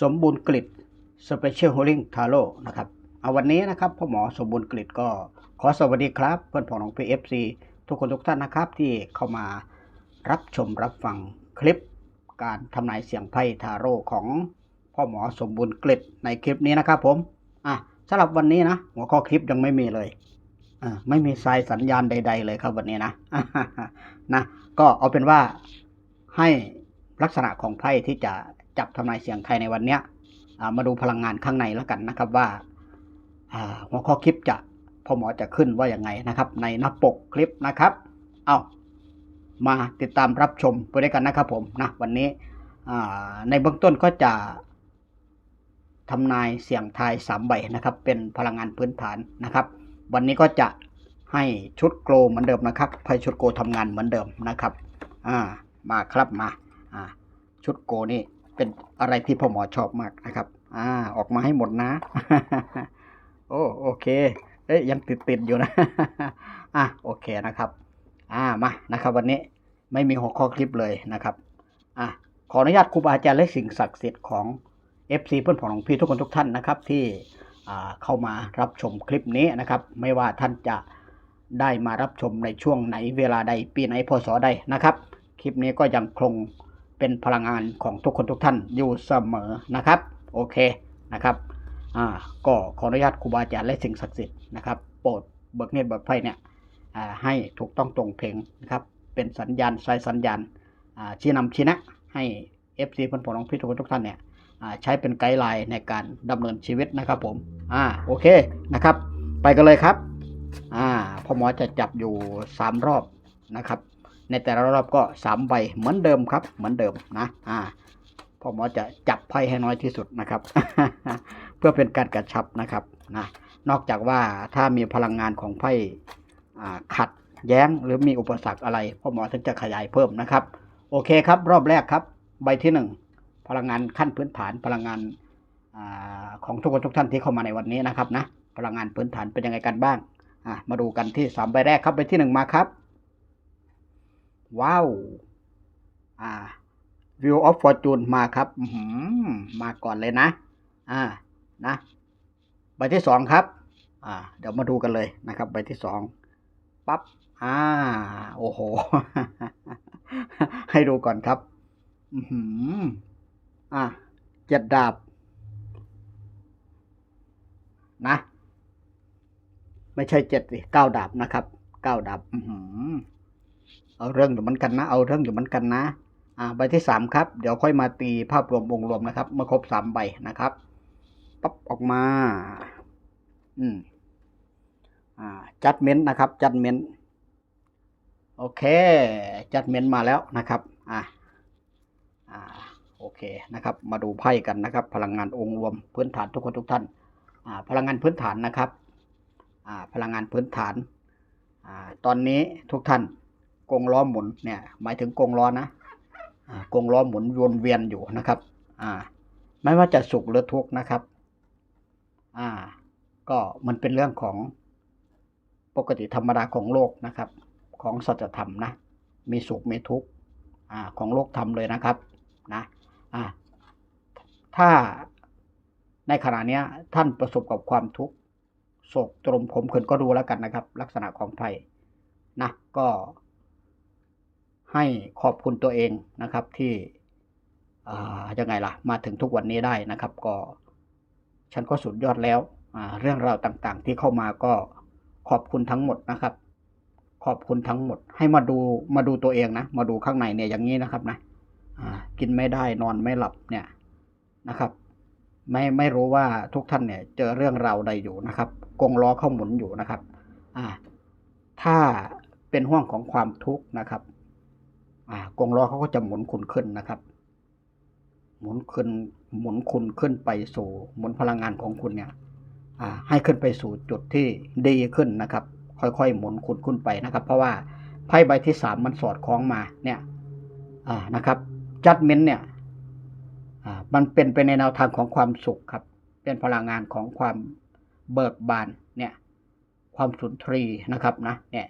สมบูรณ์กฤษสเปเชียลโฮลิ่งทาโร่นะครับเอาวันนี้นะครับพ่อหมอสมบูรณ์กฤษก็ขอสวัสดีครับ เพื่อนพ้องของพีเอฟซีทุกคนทุกท่านนะครับ ที่เข้ามารับชมรับฟังคลิป การทำนายเสียงไพ่ทาโร่ของพ่อหมอสมบูรณ์กฤษในคลิปนี้นะครับผมอะสำหรับวันนี้นะหัวข้อคลิปยังไม่มีเลยอ่าไม่มีสายสัญญาณใด ๆ เลยครับวันนี้นะนะ ก็เอาเป็นว่าให้ลักษณะของไพ่ที่จะ จับทำนายเสียงไทยในวันเนี้ยมาดูพลังงานข้างในแล้วกันนะครับว่าหัวข้อคลิปจะพ่อหมอจะขึ้นว่าอย่างไงนะครับ ในหน้าปกคลิปนะครับ เอามาติดตามรับชมไปด้วยกันนะครับผมนะวันนี้ในเบื้องต้นก็จะทำนายเสียงทายสามใบนะครับ เป็นพลังงานพื้นฐานนะครับ วันนี้ก็จะให้ชุดโกลเหมือนเดิมนะครับไพ่ชุดโกลทำงานเหมือนเดิมนะครับ อ่า มาครับมา อ่า ชุดโกนี่ เป็นอะไรที่พ่อหมอชอบมากนะครับ อ่า ออกมาให้หมดนะ โอ้โอเค เอ้ยยังติดติดๆอยู่นะ อะโอเคนะครับ อ่ามานะครับ วันนี้ไม่มีหัวข้อคลิปเลยนะครับ อะขออนุญาตครูบาอาจารย์และสิ่งศักดิ์สิทธิ์ของ FC เพื่อนผองของพี่ทุกคนทุกท่านนะครับที่อ่าเข้ามารับชมคลิปนี้นะครับ ไม่ว่าท่านจะได้มารับชมในช่วงไหนเวลาใดปีไหนพศใดนะครับ คลิปนี้ก็ยังคง เป็นพลังงานของทุกคนทุกท่านอยู่เสมอนะครับ โอเคนะครับอ่าก็ขออนุญาตครูบาอาจารย์และสิ่งศักดิ์สิทธิ์นะครับโปรดเบิกเนตรเบิกไพ่เนี่ยให้ถูกต้องตรงเพลงนะครับ เป็นสัญญาณสายสัญญาณชี้นำชี้แนะให้ FC เพื่อนผลของพี่ทุกคนทุกท่านเนี่ยใช้เป็นไกด์ไลน์ในการดำเนินชีวิตนะครับผมอ่าโอเคนะครับ ไปกันเลยครับอ่าพ่อหมอจะจับอยู่ 3 รอบนะครับ ในแต่ละรอบก็สามใบเหมือนเดิมครับ เหมือนเดิมนะอ่าพ่อหมอจะจับไพ่ให้น้อยที่สุดนะครับ เพื่อเป็นการกระชับนะครับนะนอกจากว่าถ้ามีพลังงานของไพ่ขัดแย้งหรือมีอุปสรรคอะไรพ่อหมอถึงจะขยายเพิ่มนะครับ โอเคครับ รอบแรกครับ ใบที่หนึ่งพลังงานขั้นพื้นฐานพลังงานอของทุกคนทุกท่านที่เข้ามาในวันนี้นะครับนะพลังงานพื้นฐานเป็นยังไงกันบ้างมาดูกันที่สามใบแรกครับใบที่หนึ่งมาครับ ว้าว อ่า View of Fortune มาครับอื้อหือมาก่อนเลยนะ อ่า นะ ใบที่สองครับ อ่า เดี๋ยวมาดูกันเลยนะครับ ใบที่สอง ปั๊บ อ่า โอ้โห ให้ดูก่อนครับ อือหืออ่าเจ็ดดาบ นะ ไม่ใช่เจ็ดสิเก้าดาบนะครับ เก้าดาบ อือหือ เอาเรื่องอยู่เหมือนกันนะ เอาเรื่องอยู่เหมือนกันนะ อ่า ใบที่สามครับ เดี๋ยวค่อยมาตีภาพรวมวงรวมนะครับ เมื่อครบสามใบนะครับ ปั๊บออกมา อืม อ่า จัดเม้นนะครับ จัดเม้นโอเค จัดเม้นมาแล้วนะครับ อ่าอ่า โอเคนะครับ มาดูไพ่กันนะครับ พลังงานองค์รวมพื้นฐานทุกคนทุกท่าน อ่า พลังงานพื้นฐานนะครับ อ่า พลังงานพื้นฐาน อ่า ตอนนี้ทุกท่าน กงล้อหมุนเนี่ยหมายถึงกงล้อนะอ่ากงล้อหมุนวนเวียนอยู่นะครับอ่าไม่ว่าจะสุขหรือทุกข์นะครับอ่าก็มันเป็นเรื่องของปกติธรรมดาของโลกนะครับ ของสัจธรรมนะมีสุขมีทุกข์อ่าของโลกธรรมเลยนะครับนะอ่าถ้าในขณะนี้ท่านประสบกับความทุกข์โศกตรมขมขื่นก็ดูแล้วกันนะครับ ลักษณะของไพ่นะก็ ให้ขอบคุณตัวเองนะครับที่ยังไงล่ะ มาถึงทุกวันนี้ได้นะครับ ก็ฉันก็สุดยอดแล้ว เรื่องราวต่างๆ ที่เข้ามาก็ขอบคุณทั้งหมดนะครับ ขอบคุณทั้งหมด ให้มาดูมาดูตัวเองนะ มาดูข้างในเนี่ยอย่างนี้นะครับนะกินไม่ได้นอนไม่หลับเนี่ยนะครับ ไม่ไม่รู้ว่าทุกท่านเนี่ย เจอเรื่องราวใดอยู่นะครับ กงล้อเข้าหมุนอยู่นะครับ อ่า ถ้าเป็นห่วงของความทุกข์นะครับ กงล้อเขาก็จะหมุนคุณขึ้นนะครับ หมุนขึ้นหมุนคุณขึ้นไปสู่หมุนพลังงานของคุณเนี่ยให้ขึ้นไปสู่จุดที่ดีขึ้นนะครับ ค่อยๆ หมุนคุณขึ้นไปนะครับ เพราะว่าไพ่ใบที่สามมันสอดคล้องมาเนี่ยนะครับจัดเมนเนี่ยมันเป็นไปในแนวทางของความสุขครับ เป็นพลังงานของความเบิกบานเนี่ย ความสุนทรีนะครับนะเนี่ย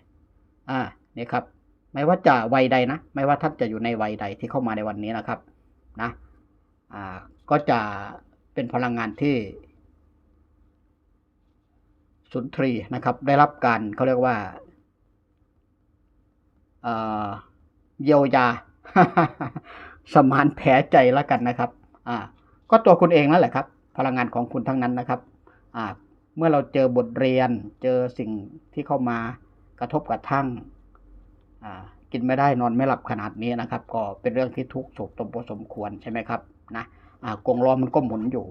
อ่านี่ครับ ไม่ว่าจะวัยใดนะ ไม่ว่าท่านจะอยู่ในวัยใดที่เข้ามาในวันนี้นะครับนะอ่าก็จะเป็นพลังงานที่สุนทรีนะครับ ได้รับการเขาเรียกว่าเยียวยา สมานแผลใจแล้วกันนะครับ อ่า ก็ตัวคุณเองนั่นแหละครับ พลังงานของคุณทั้งนั้นนะครับ อ่า เมื่อเราเจอบทเรียน เจอสิ่งที่เข้ามากระทบกระทั่ง กินไม่ได้นอนไม่หลับขนาดนี้นะครับ ก็เป็นเรื่องที่ทุกข์โศกตมพอสมควรใช่ไหมครับนะกงล้อมันก็หมุนอยู่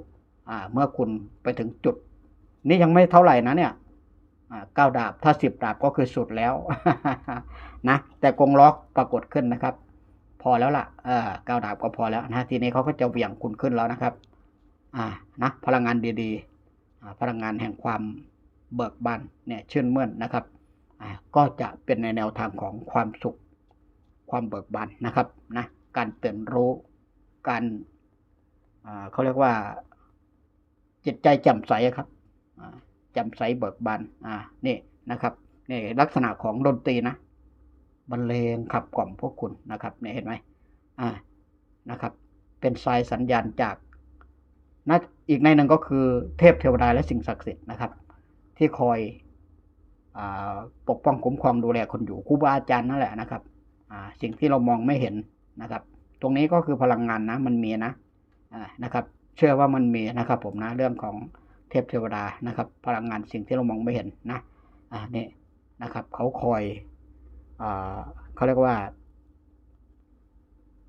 เมื่อคุณไปถึงจุด นี่ยังไม่เท่าไหร่นะเนี่ยเก้าดาบถ้าสิบดาบก็คือสุดแล้วนะแต่กงล้อปรากฏขึ้นนะครับ พอแล้วล่ะเก้าดาบก็พอแล้วนะทีนี้เขาก็จะเหวี่ยงคุณขึ้นแล้วนะครับนะพลังงานดีๆพลังงานแห่งความเบิกบานเนี่ยชื่นมื่นนะครับ ก็จะเป็นในแนวทางของความสุขความเบิกบานนะครับนะการตื่นรู้การเขาเรียกว่า จิตใจแจ่มใสครับแจ่มใสเบิกบานอ่านี่นะครับนี่ลักษณะของดนตรีนะบรรเลงขับกล่อมพวกคุณนะครับเนี่ยเห็นไหมอ่านะครับ เป็นสายสัญญาณจากนะอีกในหนึ่งก็คือเทพเทวดาและสิ่งศักดิ์สิทธิ์นะครับ ที่คอย ปกป้องคุ้มครองดูแลคนอยู่ครูบาอาจารย์นั่นแหละนะครับสิ่งที่เรามองไม่เห็นนะครับ ตรงนี้ก็คือพลังงานนะมันมีนะนะครับ เชื่อว่ามันมีนะครับ ผมนะเรื่องของเทพเทวดานะครับ พลังงานสิ่งที่เรามองไม่เห็นนะอ่านี่นะครับ เขาคอยอ่าเขาเรียกว่า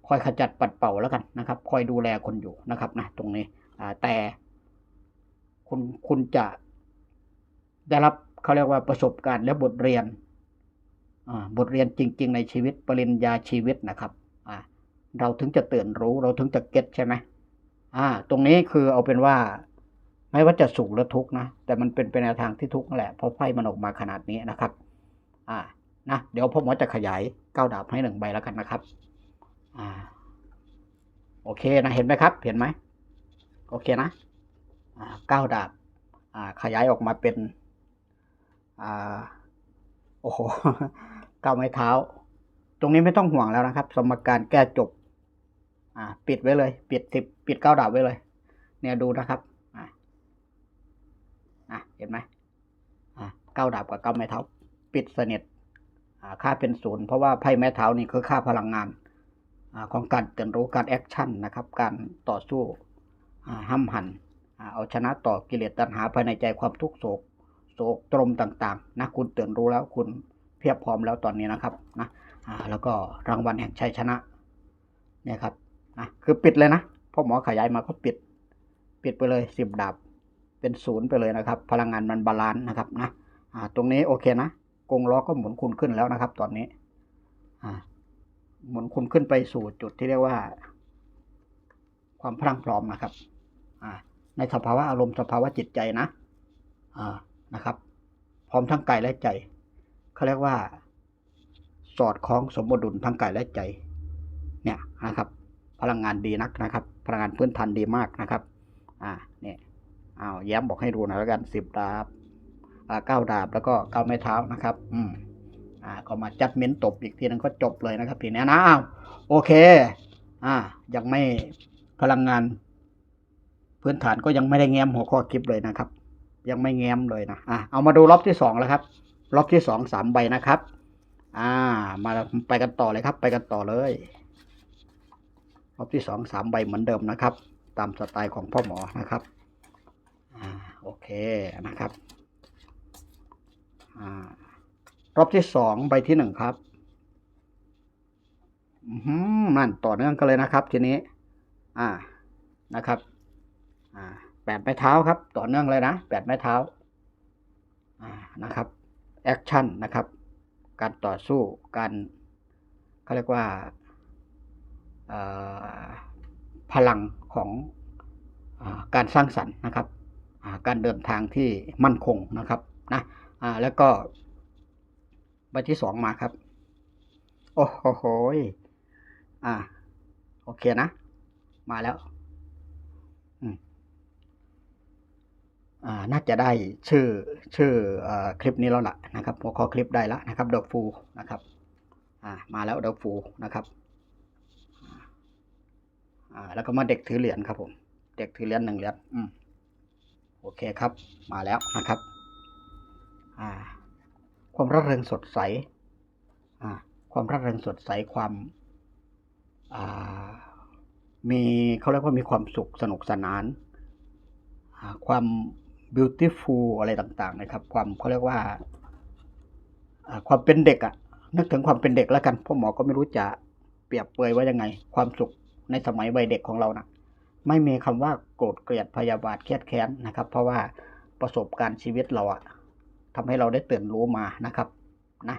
คอยขจัดปัดเป่าแล้วกันนะครับ คอยดูแลคนอยู่นะครับนะตรงนี้ อ่าแต่คุณคุณจะได้รับ เขาเรียกว่าประสบการณ์และบทเรียนบทเรียนจริง ๆ ในชีวิตปริญญาชีวิตนะครับเราถึงจะตื่นรู้เราถึงจะเก็ตใช่ไหมอ่า ตรงนี้คือเอาเป็นว่า ไม่ว่าจะสุขหรือทุกข์นะ แต่มันเป็นไปในแนวทางที่ทุกข์แหละเพราะไพ่มันออกมาขนาดนี้นะครับ อ่านะเดี๋ยวพ่อหมอจะขยายเก้าดาบให้หนึ่งใบแล้วกันนะครับ อ่า โอเคนะเห็นไหมครับ เห็นไหมโอเคนะ อ่าเก้าดาบ อ่า ขยายออกมาเป็น อ่าโอ้โหเก้าไม้เท้า ตรงนี้ไม่ต้องห่วงแล้วนะครับ สมการแก้จบ อ่า ปิดไว้เลย ปิดสิบปิดเก้าดาบไว้เลย เนี่ยดูนะครับ อ่าอะเห็นไหมอ่าเก้าดาบกับเก้าไม้เท้า ปิดสนิทอ่าค่าเป็นศูนย์เพราะว่าไพ่ไม้เท้านี่คือค่าพลังงานอ่าของการเตื่นรู้การแอคชั่นนะครับ การต่อสู้อ่าห้ำหันอ่าเอาชนะต่อกิเลสตัณหาภายในใจความทุกข์โศก โศกตรมต่างๆนะคุณตื่นรู้แล้วคุณเพียบพร้อมแล้วตอนนี้นะครับนะอ่าแล้วก็รางวัลแห่งชัยชนะเนี่ยครับนะคือปิดเลยนะพ่อหมอขยายมาก็ปิด ปิดไปเลยสิบดาบเป็นศูนย์ไปเลยนะครับ พลังงานมันบาลานซ์นะครับนะอ่าตรงนี้โอเคนะกงล้อก็หมุนคุณขึ้นแล้วนะครับ ตอนนี้อ่าหมุนคุณขึ้นไปสู่จุดที่เรียกว่า ความพลังพร้อมนะครับ อ่าในสภาวะอารมณ์สภาวะจิตใจนะอ่า นะครับ พร้อมทั้งกายและใจเขาเรียกว่า สอดคล้องสมดุลทั้งกายและใจ เนี่ยนะครับ พลังงานดีนักนะครับ พลังงานพื้นฐานดีมากนะครับ อ่าเนี่ยอ้าวแย้มบอกให้ดูหนะแล้วกันสิบดาบอ่าเก้าดาบแล้วก็เก้าไม้เท้านะครับ อืมอ่าก็มาจัดเม้นตบอีกทีนึงก็จบเลยนะครับทีนี้นะอ้าวโอเค อ่า ยังไม่พลังงานพื้นฐานก็ยังไม่ได้แง้มหัวข้อคลิปเลยนะครับ ยังไม่แง้มเลยนะอะเอามาดูรอบที่สองแล้วครับ รอบที่สองสามใบนะครับ อ่า มาไปกันต่อเลยครับ ไปกันต่อเลยรอบที่สองสามใบเหมือนเดิมนะครับ ตามสไตล์ของพ่อหมอนะครับอ่าโอเคนะครับอ่ารอบที่สองใบที่หนึ่งครับอือหือนั่นต่อเนื่องกันเลยนะครับ ทีนี้ อ่านะครับ อ่า แปดไม้เท้าครับ ต่อเนื่องเลยนะแปดไม้เท้านะครับแอคชั่นนะครับ การต่อสู้การเขาเรียกว่าพลังของอการสร้างสรรค์นะครับการเดินทางที่มั่นคงนะครับนะแล้วก็ใบที่สองมาครับ โอ้โหอ่าโอเคนะ มาแล้ว อืม อ่า น่าจะได้ชื่อชื่ออคลิปนี้แล้วล่ะนะครับหัวข้อคลิปได้แล้วนะครับดอกฟูนะครับมาแล้วดอกฟูนะครับแล้วก็มาเด็กถือเหรียญครับผมเด็กถือเหรียญหนึ่งเหรียญโอเคครับมาแล้วนะครับความร่าเริงสดใสความร่าเริงสดใสความามีเขาเรียกว่ามีความสุขสนุกสนานความ beautiful อะไรต่างๆ นะครับ ความเขาเรียกว่าความเป็นเด็กอะนึกถึงความเป็นเด็กแล้วกันพ่อหมอก็ไม่รู้จะเปรียบเปรยว่ายังไง ความสุขในสมัยวัยเด็กของเรานะไม่มีคำว่าโกรธเกลียดพยาบาทเครียดแค้นนะครับ เพราะว่าประสบการณ์ชีวิตเราอะทำให้เราได้ตื่นรู้มานะครับนะ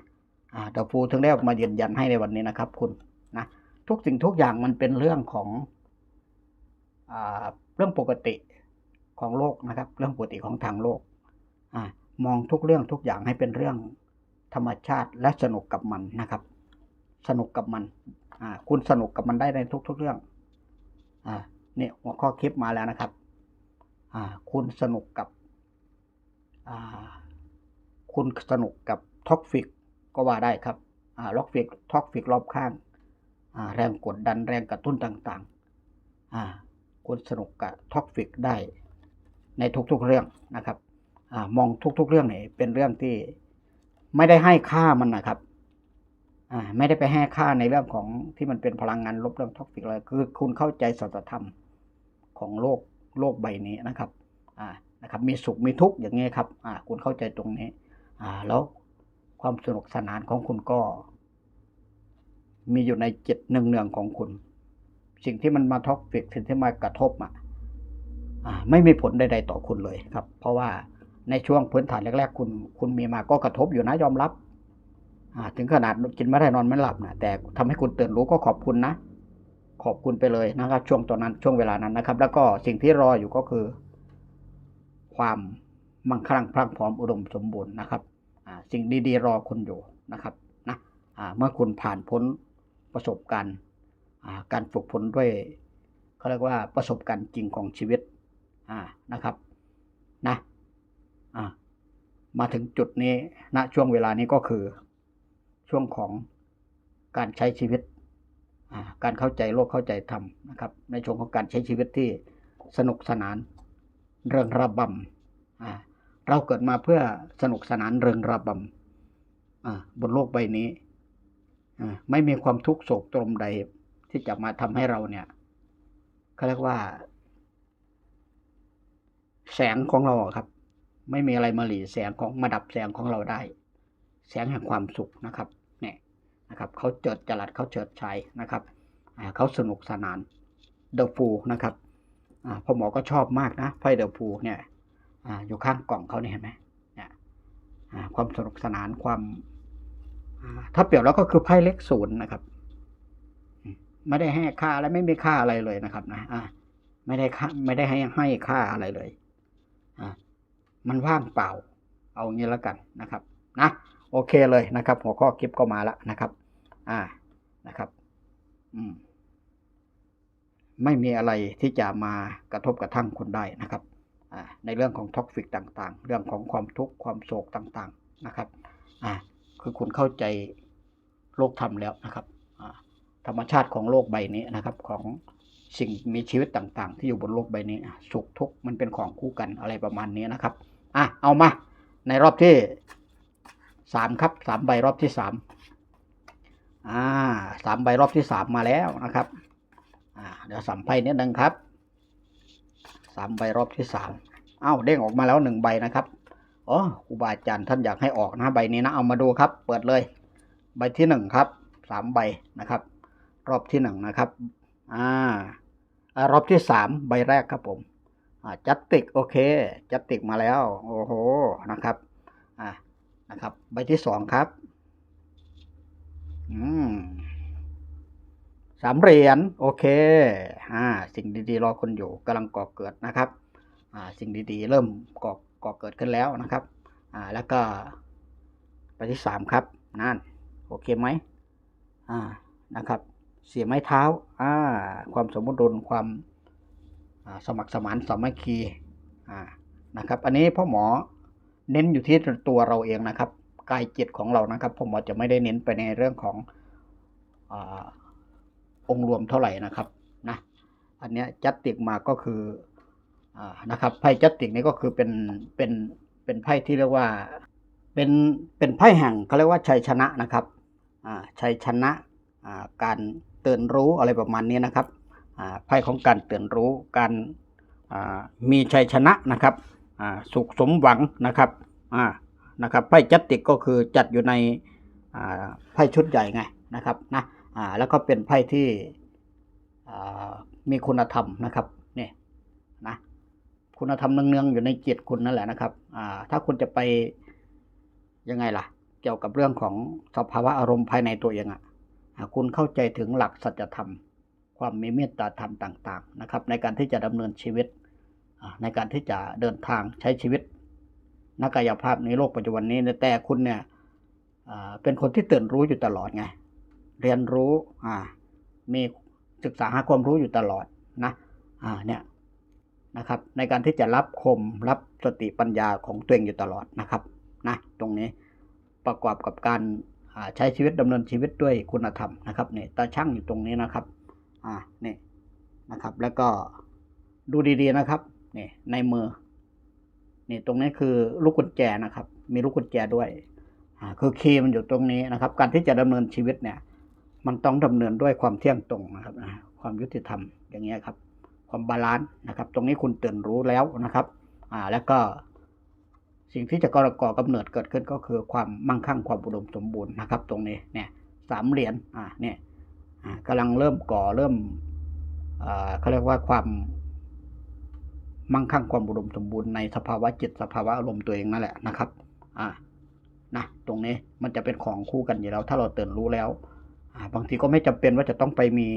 อ่าฟูถึงได้ออกมายืนยันให้ในวันนี้นะครับ คุณนะทุกสิ่งทุกอย่างมันเป็นเรื่องของอเรื่องปกติ ของโลกนะครับ เรื่องปกติของทางโลกอมองทุกเรื่องทุกอย่างให้เป็นเรื่องธรรมชาติและสนุกกับมันนะครับ สนุกกับมันคุณสนุกกับมันได้ในทุก ๆเรื่องอนี่หัวข้อคลิปมาแล้วนะครับคุณสนุกกับคุณสนุกกับท็อกฟิกก็ว่าได้ครับล็อกฟิกท็อกฟิกรอบข้างแรงกดดันแรงกระตุ้นต่างๆคุณสนุกกับท็อกฟิกได้ ในทุกๆเรื่องนะครับอมองทุก ๆ เรื่องเนี่ยเป็นเรื่องที่ไม่ได้ให้ค่ามันนะครับไม่ได้ไปให้ค่าในเรื่องของที่มันเป็นพลังงานลบเรื่องท็อกซิกเลยคือคุณเข้าใจสัจธรรมของโลกโลกใบนี้นะครับอ่านะครับ มีสุขมีทุกข์อย่างนี้ครับอ่าคุณเข้าใจตรงนี้อ่าแล้วความสนุกสนานของคุณก็ มีอยู่ในจิตหนึ่งเนืองของคุณ สิ่งที่มันมาท็อกซิกสิ่งที่มากระทบอะ ไม่มีผลใดๆต่อคุณเลยครับ เพราะว่าในช่วงพื้นฐานแรกๆ คุณคุณมีมาก็กระทบอยู่นะยอมรับถึงขนาดกินไม่ได้นอนไม่หลับนะแต่ทำให้คุณตื่นรู้ก็ขอบคุณนะ ขอบคุณไปเลยนะครับ ช่วงตอนนั้นช่วงเวลานั้นนะครับ แล้วก็สิ่งที่รออยู่ก็คือ ความมั่งคั่งพรั่งพร้อมอุดมสมบูรณ์นะครับสิ่งดีๆรอคุณอยู่นะครับนะเมื่อคุณผ่านพ้นประสบการณ์การฝึกฝนด้วยเขาเรียกว่าประสบการณ์จริงของชีวิต อ่านะครับนะอ่ามาถึงจุดนี้ณช่วงเวลานี้ก็คือช่วงของการใช้ชีวิต การเข้าใจโลกเข้าใจธรรมนะครับ ในช่วงของการใช้ชีวิตที่สนุกสนานเริงระบำเราเกิดมาเพื่อสนุกสนานเริงระบำบนโลกใบนี้ไม่มีความทุกข์โศกตรมใดที่จะมาทำให้เราเนี่ยเขาเรียกว่า แสงของเราครับ ไม่มีอะไรมาหลีแสงของมาดับแสงของเราได้ แสงแห่งความสุขนะครับเนี่ยนะครับเขาเจิดจรัสเขาเฉิดชัยนะครับเขาสนุกสนานเดอะฟูนะครับพ่อหมอก็ชอบมากนะไพ่เดอะฟูเนี่ยออยู่ข้างกล่องเขาเนี่ยเห็นไหมเนี่ยความสนุกสนานความถ้าเปรียบแล้วก็คือไพ่เล็กศูนย์นะครับ ไม่ได้ให้ค่าอะไรไม่มีค่าอะไรเลยนะครับนะไม่ได้ค่าไม่ได้ให้ให้ค่าอะไรเลย มันว่างเปล่า เอางี้แล้วกันนะครับนะโอเคเลยนะครับ หัวข้อคลิปก็มาแล้วนะครับ อ่านะครับอืมไม่มีอะไรที่จะมากระทบกระทั่งคุณได้นะครับอ่าในเรื่องของท็อกฟิกต่างๆ เรื่องของความทุกข์ความโศกต่างๆนะครับอ่าคือคุณเข้าใจโลกธรรมแล้วนะครับอ่าธรรมชาติของโลกใบนี้นะครับ ของ สิ่งมีชีวิตต่างๆ ที่อยู่บนโลกใบนี้สุขทุกข์มันเป็นของคู่กันอะไรประมาณนี้นะครับอะเอามา ในรอบที่สามครับสามใบรอบที่สามอ่าสามใบรอบที่สามมาแล้วนะครับอ่าเดี๋ยวสัมไพ่นิดนึงครับสามใบรอบที่สามเอ้าเด้งออกมาแล้วหนึ่งใบนะครับอ๋อครูบาอาจารย์ท่านอยากให้ออกนะใบนี้นะเอามาดูครับ เปิดเลย ใบที่หนึ่งครับสามใบนะครับ รอบที่หนึ่งนะครับ อ่ารอบที่สามใบแรกครับผมจัดติกโอเค จัดติกมาแล้ว โอ้โหนะครับอ่านะครับ ใบที่สองครับ อืมสามเหรียญโอเคอ่าสิ่งดีๆ รอคนอยู่กำลังก่อเกิดนะครับอ่าสิ่งดีๆ เริ่มก่อก่อเกิดขึ้นแล้วนะครับอ่าแล้วก็ใบที่สามครับนั่นโอเคไหมอ่านะครับ เสียไม้เท้าอ่าความสมดุลความสมัครสมานสามัคคีอ่านะครับ อันนี้พ่อหมอเน้นอยู่ที่ตัวเราเองนะครับกายจิตของเรานะครับพ่อหมอจะไม่ได้เน้นไปในเรื่องของอองค์รวมเท่าไหร่นะครับนะอันนี้จัตติกมาก็คืออ่านะครับไพ่จัตติกนี่ก็คือเป็นเป็นเป็นไพ่ที่เรียกว่าเป็นเป็นไพ่แห่งเขาเรียกว่าชัยชนะนะครับอ่าชัยชนะอ่าการ ตื่นรู้อะไรประมาณนี้นะครับไพ่ของการเตื่นรู้การมีชัยชนะนะครับสุขสมหวังนะครับนะครับไพ่จัตติกก็คือจัดอยู่ในไพ่ชุดใหญ่ไงนะครับนะแล้วก็เป็นไพ่ที่มีคุณธรรมนะครับนี่นะคุณธรรมเนืองๆอยู่ในจิตคุณนั่นแหละนะครับถ้าคุณจะไปยังไงล่ะ เกี่ยวกับเรื่องของสภาวะอารมณ์ภายในตัวเองอะ หากคุณเข้าใจถึงหลักสัจธรรม ความมีเมตตาธรรมต่าง ๆ นะครับ ในการที่จะดำเนินชีวิต ในการที่จะเดินทางใช้ชีวิตนักกายภาพในโลกปัจจุบันนี้แต่คุณเนี่ยเป็นคนที่ตื่นรู้อยู่ตลอดไง เรียนรู้มีศึกษาหาความรู้อยู่ตลอดนะเนี่ยนะครับ ในการที่จะรับคมรับสติปัญญาของตัวเองอยู่ตลอดนะครับนะตรงนี้ประกอบกับการ ใช้ชีวิตดำเนินชีวิตด้วยคุณธรรมนะครับเนี่ยตาช่างอยู่ตรงนี้นะครับ อ่านี่นะครับ แล้วก็ดูดีๆนะครับนี่ในมือนี่ตรงนี้คือลูกกุญแจนะครับ มีลูกกุญแจด้วยอ่าคือคีย์มันอยู่ตรงนี้นะครับ การที่จะดำเนินชีวิตเนี่ย มันต้องดำเนินด้วยความเที่ยงตรงนะครับความยุติธรรมอย่างเงี้ยครับ ความบาลานซ์นะครับ ตรงนี้คุณตื่นรู้แล้วนะครับ อ่าแล้วก็ สิ่งที่จะก่อก่อกำเนิดเกิดขึ้นก็คือความมั่งคั่งความอุดมสมบูรณ์นะครับ ตรงนี้เนี่ยสามเหรียญอ่าเนี่ยกำลังเริ่มก่อเริ่มอ่าเขาเรียกว่าความมั่งคั่งความอุดมสมบูรณ์ในสภาวะจิตสภาวะอารมณ์ตัวเองนั่นแหละนะครับ อ่านะตรงนี้มันจะเป็นของคู่กันอยู่แล้ว ถ้าเราเตื่นรู้แล้วอ่าบางทีก็ไม่จำเป็นว่าจะต้องไปมี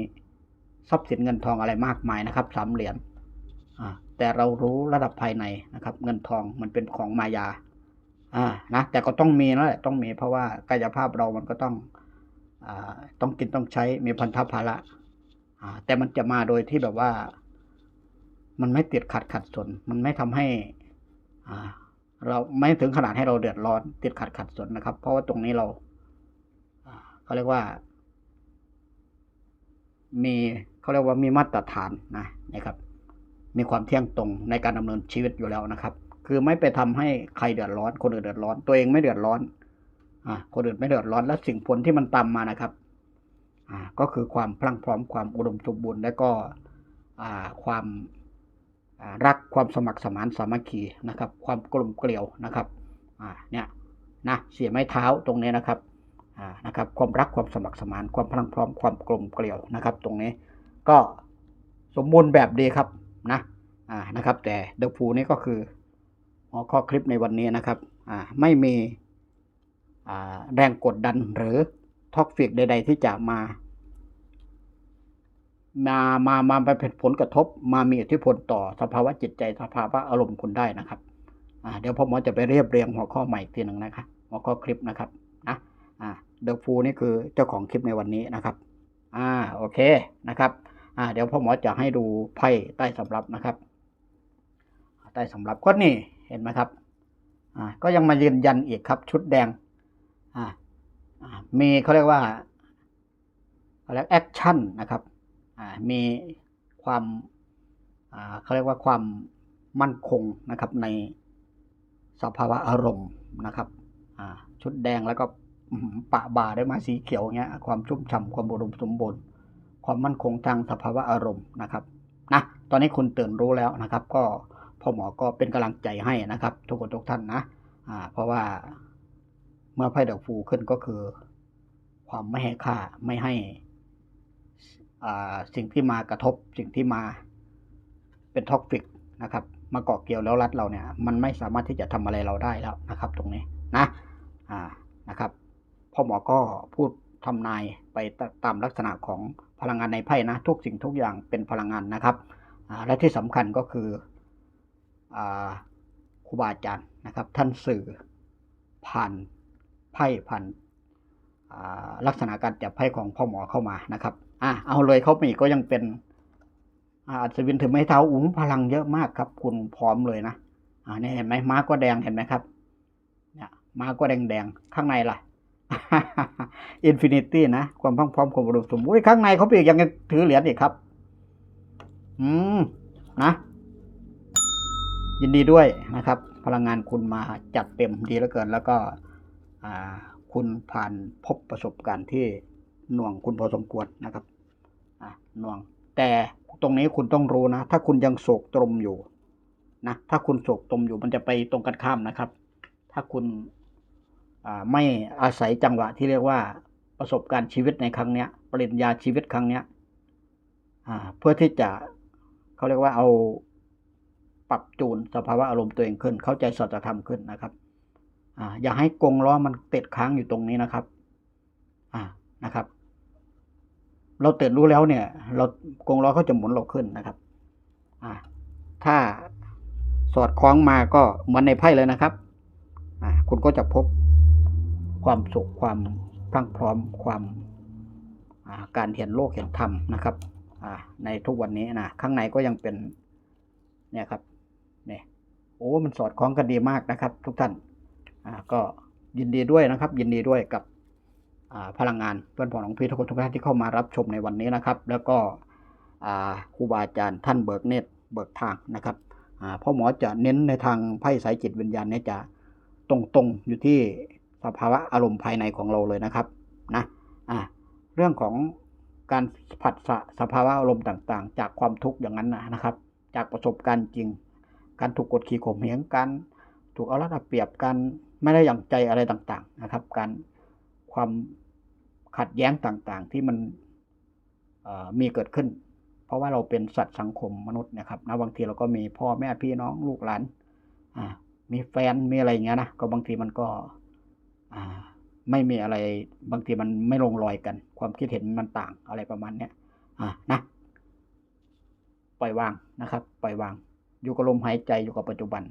ทรัพย์สินเงินทองอะไรมากมายนะครับสามเหรียญอ่า แต่เรารู้ระดับภายในนะครับ เงินทองมันเป็นของมายา อ่านะแต่ก็ต้องมีแล้วแหละต้องมีเพราะว่ากายภาพเรามันก็ต้องอ่าต้องกินต้องใช้มีพันธภาระอ่าแต่มันจะมาโดยที่แบบว่า มันไม่ติดขัดขัดสน มันไม่ทำให้อ่าเราไม่ถึงขนาดให้เราเดือดร้อน ติดขัดขัดสนนะครับ เพราะว่าตรงนี้เราอ่าเขาเรียกว่า มีเขาเรียกว่ามีมาตรฐานนะนะครับ มีความเที่ยงตรงในการดำเนินชีวิตอยู่แล้วนะครับ คือไม่ไปทำให้ใครเดือดร้อน คนอื่นเดือดร้อน ตัวเองไม่เดือดร้อนอ่าคนอื่นไม่เดือดร้อน และสิ่งผลที่มันตามมานะครับอ่าก็คือความพลังพร้อมความอุดมสมบูรณ์และก็อ่าความรักความสมัครสมานสามัคคีนะครับ ความกลมเกลียวนะครับอ่าเนี่ยนะเสียไม้เท้าตรงนี้นะครับอ่านะครับ ความรักความสมัครสมานความพลังพร้อมความกลมเกลียวนะครับ ตรงนี้ก็สมบูรณ์แบบดีครับ นะอ่านะครับ แต่เดอะฟูนี่ก็คือหัวข้อคลิปในวันนี้นะครับอ่าไม่มีอ่าแรงกดดันหรือท็อกฟิกใด ๆ ที่จะมา มามามาไปเป็นผลกระทบ มามีอิทธิพลต่อสภาวะจิตใจสภาวะอารมณ์คุณได้นะครับอ่าเดี๋ยวพ่อหมอจะไปเรียบเรียงหัวข้อใหม่ทีหนึ่งนะครับหัวข้อคลิปนะครับนะอ่าเดอะฟูนี่คือเจ้าของคลิปในวันนี้นะครับ อ่าโอเคนะครับ อ่าเดี๋ยวพ่อหมอจะให้ดูไพ่ใต้สำรับนะครับ ใต้สำรับก็นี่เห็นไหมครับอ่าก็ยังมายืนยันอีกครับชุดแดงอ่ามีเขาเรียกว่าเขาเรียกแอคชั่นนะครับอ่ามีความอ่าเขาเรียกว่าความมั่นคงนะครับในสภาวะอารมณ์นะครับอ่าชุดแดงแล้วก็ปะบ่าได้ม้สีเขียวเงี้ยความชุ่มฉ่ำความอุดมสมบูรณ์ ความมั่นคงทางสภาวะอารมณ์นะครับนะตอนนี้คุณตื่นรู้แล้วนะครับ ก็พ่อหมอก็เป็นกำลังใจให้นะครับ ทุกคนทุกท่านนะอ่าเพราะว่าเมื่อไพ่ดอกฟูขึ้นก็คือ ความไม่ให้ค่าไม่ให้อ่าสิ่งที่มากระทบสิ่งที่มาเป็นท็อกฟิกนะครับมาเกาะเกี่ยวแล้วรัดเราเนี่ย มันไม่สามารถที่จะทำอะไรเราได้แล้วนะครับ ตรงนี้นะอ่านะครับพ่อหมอก็พูดทำนายไปตามลักษณะของ พลังงานในไพ่นะทุกสิ่งทุกอย่างเป็นพลังงานนะครับ และที่สำคัญก็คือครูบาอาจารย์นะครับ ท่านสื่อผ่านไพ่ผ่านลักษณะการจับไพ่ของพ่อหมอเข้ามานะครับอ่าเอาเลยเขามีก็ยังเป็นอัศวินถือไม้เท้าอุ้มพลังเยอะมากครับ คุณพร้อมเลยนะอ่าเนี่ยเห็นไหมม้าก็แดงเห็นไหมครับเนี่ยม้าก็แดงแดงข้างในล่ะ อินฟินิตี้นะความพร้อมพร้อมความอุดมสมบูรณ์อุ๊ยข้างในเขาปีกยังถือเหรียญอีกครับ อืมนะยินดีด้วยนะครับ พลังงานคุณมาจัดเต็มดีเหลือเกิน แล้วก็อ่าคุณผ่านพบประสบการณ์ที่หน่วงคุณพอสมควรนะครับอ่าหน่วง แต่ตรงนี้คุณต้องรู้นะ ถ้าคุณยังโศกตรมอยู่นะถ้าคุณโศกตรมอยู่มันจะไปตรงกันข้ามนะครับ ถ้าคุณ ไม่อาศัยจังหวะที่เรียกว่าประสบการณ์ชีวิตในครั้งเนี้ย ปริญญาชีวิตครั้งเนี้ยเพื่อที่จะเขาเรียกว่าเอาปรับจูนสภาวะอารมณ์ตัวเองขึ้น เข้าใจสัจธรรมขึ้นนะครับออย่าให้กงล้อมันติดค้างอยู่ตรงนี้นะครับอ่านะครับ เราเตื่นรู้แล้วเนี่ย เรากงล้อเขาจะหมุนเราขึ้นนะครับอ่าถ้าสอดคล้องมาก็เหมือนในไพ่เลยนะครับอ่าคุณก็จะพบ ความสุขความพรั่งพร้อมความาการเห็นโลกเห็นธรรมนะครับในทุกวันนี้นะข้างในก็ยังเป็นเนี่ยครับเนี่ยโอ้มันสอดคล้องกันดีมากนะครับ ทุกท่านก็ยินดีด้วยนะครับ ยินดีด้วยกับพลังงานเพื่อนพ้องของพี่ทุกคนทุกท่านที่เข้ามารับชมในวันนี้นะครับ แล้วก็ครูบาอาจารย์ท่านเบิกเนตรเบิกทางนะครับพ่อหมอจะเน้นในทางไพ่สายจิตวิญญาณเนี่ยจะตรงๆอยู่ที่ สภาวะอารมณ์ภายในของเราเลยนะครับนะอ่าเรื่องของการผัสสะสภาวะอารมณ์ต่างๆ จากความทุกข์อย่างนั้นนะครับ จากประสบการณ์จริง การถูกกดขี่ข่มเหงการถูกเอารัดเอาเปรียบการไม่ได้อย่างใจอะไรต่างๆนะครับ การความขัดแย้งต่างๆ ที่มันมีเกิดขึ้น เพราะว่าเราเป็นสัตว์สังคมมนุษย์นะครับนะบางทีเราก็มีพ่อแม่พี่น้องลูกหลานมีแฟนมีอะไรอย่างเงี้ยนะก็บางทีมันก็ ไม่มีอะไรบางทีมันไม่ลงรอยกัน ความคิดเห็นมันต่างอะไรประมาณเนี้ยอ่านะปล่อยวางนะครับปล่อยวาง อยู่กับลมหายใจอยู่กับปัจจุบัน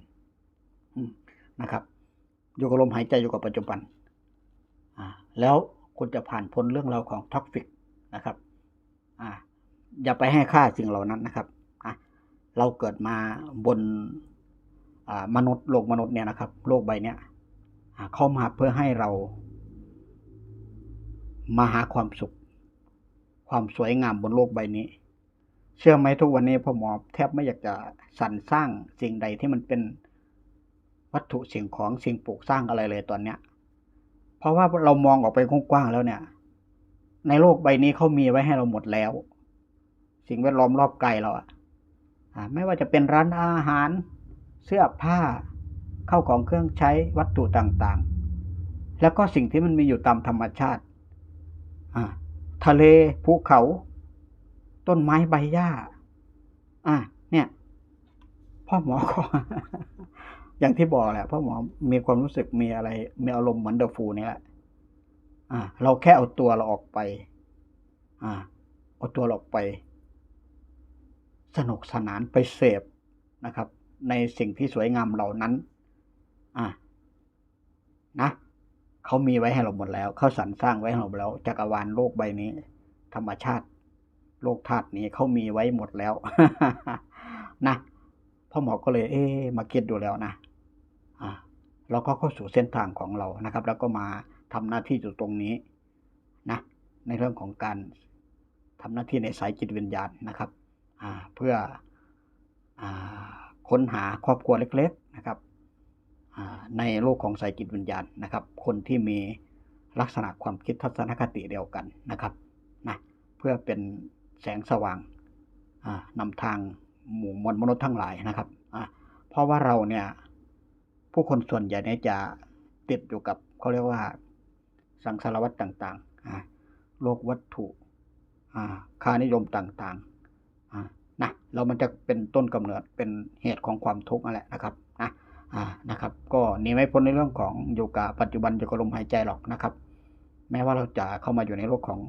นะครับ อยู่กับลมหายใจอยู่กับปัจจุบันแล้วคุณจะผ่านพ้นเรื่องราวของท็อกซิกนะครับออย่าไปให้ค่าสิ่งเหล่านั้นนะครับเราเกิดมาบนมนุษย์โลกมนุษย์เนี่ยนะครับ โลกใบเนี้ย เข้ามาเพื่อให้เรา มาหาความสุข ความสวยงามบนโลกใบนี้ เชื่อไหมทุกวันนี้พ่อหมอแทบไม่อยากจะสรรสร้างสิ่งใดที่มันเป็นวัตถุสิ่งของสิ่งปลูกสร้างอะไรเลยตอนเนี้ย เพราะว่าเรามองออกไปกว้างๆแล้วเนี่ย ในโลกใบนี้เขามีไว้ให้เราหมดแล้ว สิ่งแวดล้อมรอบกายเราอะไม่ว่าจะเป็นร้านอาหาร เสื้อผ้า เข้าของเครื่องใช้วัตถุต่างๆ แล้วก็สิ่งที่มันมีอยู่ตามธรรมชาติ ทะเลภูเขา ต้นไม้ใบหญ้า อะเนี่ย พ่อหมอก็อย่างที่บอกแหละพ่อหมอมีความรู้สึกมีอะไร มีอารมณ์เหมือนเดอะฟูนี่แหละอ่า เราแค่เอาตัวเราออกไป อ่า เอาตัวเราออกไป สนุกสนานไปเสพนะครับ ในสิ่งที่สวยงามเหล่านั้น อ่านะเขามีไว้ให้เราหมดแล้ว เขาสรรสร้างไว้ให้เราหมดแล้วจักรวาลโลกใบนี้ ธรรมชาติ โลกธาตุนี้เขามีไว้หมดแล้วนะพ่อหมอก็เลย เอ๊มาคิดดูแล้วนะอ่าเราก็เข้าสู่เส้นทางของเรานะครับ แล้วก็มาทำหน้าที่อยู่ตรงนี้นะ ในเรื่องของการทำหน้าที่ในสายจิตวิญญาณนะครับอ่าเพื่ออ่าค้นหาครอบครัวเล็ก ๆ นะครับ ในโลกของสายจิตวิญญาณนะครับ คนที่มีลักษณะความคิดทัศนคติเดียวกันนะครับนะเพื่อเป็นแสงสว่างนำทางหมู่มวลมนุษย์ทั้งหลายนะครับเพราะว่าเราเนี่ยผู้คนส่วนใหญ่เนี่ยจะติดอยู่กับเขาเรียกว่าสังสารวัตต่างๆโลกวัตถุค่านิยมต่างๆนะแล้วมันจะเป็นต้นกำเนิดเป็นเหตุของความทุกข์นั่นแหละนะครับ อ่านะครับ ก็หนีไม่พ้นในเรื่องของอยู่กับปัจจุบันอยู่กับลมหายใจหรอกนะครับ แม้ว่าเราจะเข้ามาอยู่ในโลกของ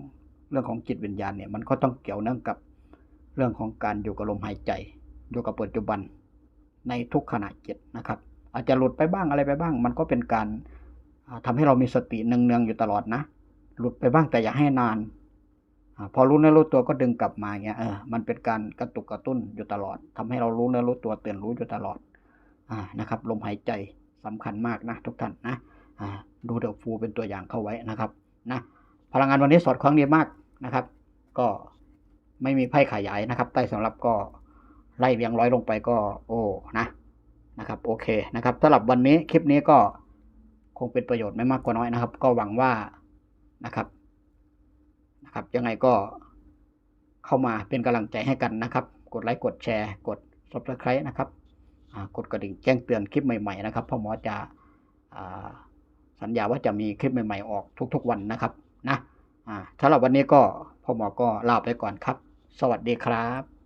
เรื่องของจิตวิญญาณเนี่ยมันก็ต้องเกี่ยวเนื่องกับเรื่องของการอยู่กับลมหายใจ อยู่กับปัจจุบันในทุกขณะจิตนะครับ อาจจะหลุดไปบ้างอะไรไปบ้าง มันก็เป็นการอ่าทำให้เรามีสติเนืองๆอยู่ตลอดนะ หลุดไปบ้างแต่อย่าให้นานอพอรู้เนื้อรู้ตัวก็ดึงกลับมาเงี้ยเออมันเป็นการกระตุกกระตุ้นอยู่ตลอดทำให้เรารู้เนื้อรู้ตัวเตื่นรู้อยู่ตลอด นะครับลมหายใจสำคัญมากนะทุกท่านนะดูเดอะฟูเป็นตัวอย่างเข้าไว้นะครับนะพลังงานวันนี้สอดคล้องดีมากนะครับ ก็ไม่มีไพ่ขยายนะครับ ใต้สำหรับก็ไล่เรียงร้อยลงไปก็ โอ้นะนะครับโอเคนะครับสำหรับวันนี้คลิปนี้ก็คงเป็นประโยชน์ไม่มากก็น้อยนะครับ ก็หวังว่านะครับนะครับ ยังไงก็เข้ามาเป็นกำลังใจให้กันนะครับ กดไลค์กดแชร์ กด subscribe นะครับ กดกระดิ่งแจ้งเตือนคลิปใหม่ๆนะครับพ่อหมอจะอสัญญาว่าจะมีคลิปใหม่ ๆ ออกทุก ๆ วันนะครับนะสำหรับวันนี้ก็พ่อหมอก็ลาไปก่อนครับ สวัสดีครับ